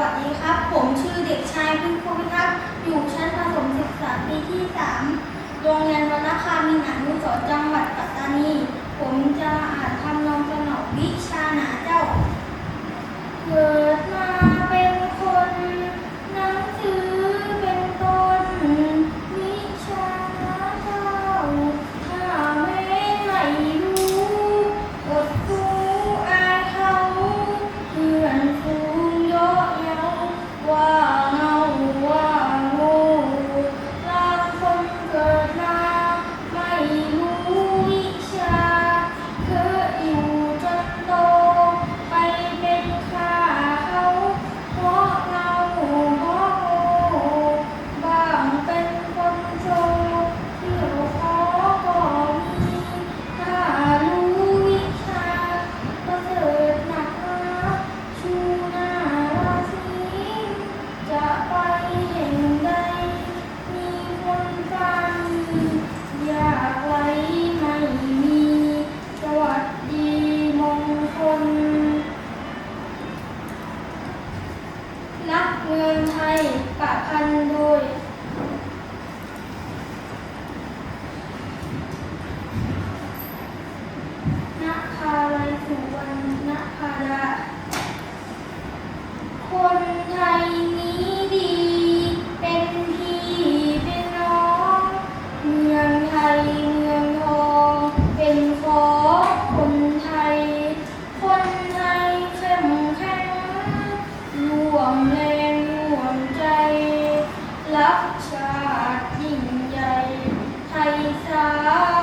วัสดีครับ ผมชื่อเด็กชายพึ่งคุพิทักษ์อยู่ชั้นประถมศึกษาปีที่ 3 โรงเรียนวรรณคามินอนุสรจังหวัดปัตตานี ผมจะอ่านทำนองสนอวิชาหนาเจ้า เกิดมาเป็นคน หนังสือเป็นต้น นักเงินไทยประพันธ์โดย ใจ รักชาติยิ่งใหญ่ไทยสา